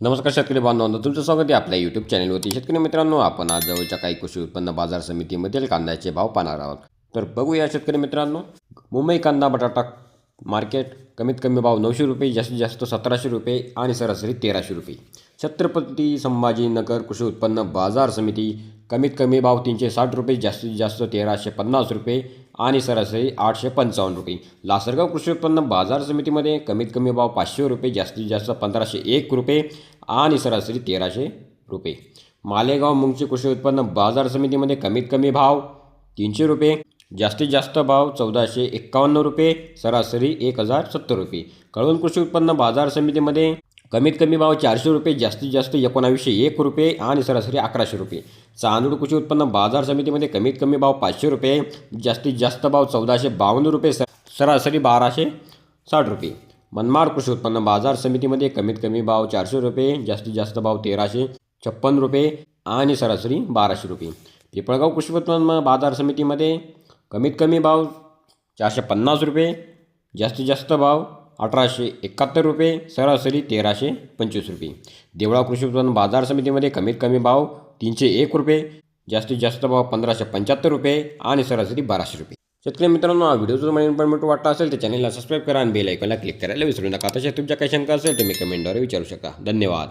नमस्कार शेतकरी बांधवांना तुमचं स्वागत आहे आपल्या यूट्यूब चॅनलवरती शेतकरी मित्रांनो आपण आज जवळच्या काही कृषी उत्पन्न बाजार समितीमधील कांद्याचे भाव पाहणार आहोत. तर बघूया शेतकरी मित्रांनो मुंबई कांदा बटाटा मार्केट कमीत कमी भाव नऊशे रुपये जास्तीत जास्त सतराशे रुपये आणि सरासरी तेराशे रुपये. छत्रपती संभाजीनगर कृषी उत्पन्न बाजार समिती कमीत कमी भाव तीनशे साठ रुपये जास्तीत जास्त तेराशे पन्नास रुपये आणि सरासरी आठशे पंचावन्न रुपये. लासरगाव कृषी उत्पन्न बाजार समितीमध्ये कमीत कमी भाव पाचशे रुपये जास्तीत जास्त पंधराशे एक रुपये आणि सरासरी तेराशे रुपये. मालेगाव मुंगची कृषी उत्पन्न बाजार समितीमध्ये कमीत कमी भाव तीनशे रुपये जास्तीत जास्त भाव चौदाशे एक्कावन्न रुपये सरासरी एक हजार सत्तर रुपये. कळवण कृषी उत्पन्न बाजार समितीमध्ये कमीत कमी भाव चारशे रुपये जास्तीत जास्त एकोणावीसशे एक रुपये आणि सरासरी अकराशे रुपये. चांदूळ कृषी उत्पन्न बाजार समितीमध्ये कमीत कमी भाव पाचशे रुपये जास्तीत जास्त भाव चौदाशे बावन्न रुपये स सरासरी बाराशे साठ रुपये. मनमाड कृषी उत्पन्न बाजार समितीमध्ये कमीत कमी भाव चारशे रुपये जास्तीत जास्त भाव तेराशे छप्पन रुपये आणि सरासरी बाराशे रुपये. पिपळगाव कृषी उत्पन्न बाजार समितीमध्ये कमीत कमी भाव चारशे पन्नास रुपये जास्तीत जास्त भाव अठराशे एकाहत्तर रुपये सरासरी तेराशे पंचवीस रुपये. देवळा कृषी उत्पन्न बाजार समितीमध्ये कमीत कमी भाव तीनशे एक रुपये जास्तीत जास्त भाव पंधराशे पंच्याहत्तर रुपये आणि सरासरी बाराशे रुपये. शेतकरी मित्रांनो हा व्हिडिओ जर मला इन्फॉर्मेटिव्ह वाटला असेल तर चॅनलला सबस्क्राईब करा आणि बेल ऐकला क्लिक करायला विसरू नका तसे तुमच्या काही शंका असेल तुम्ही कमेंटद्वारे विचारू शकता. धन्यवाद.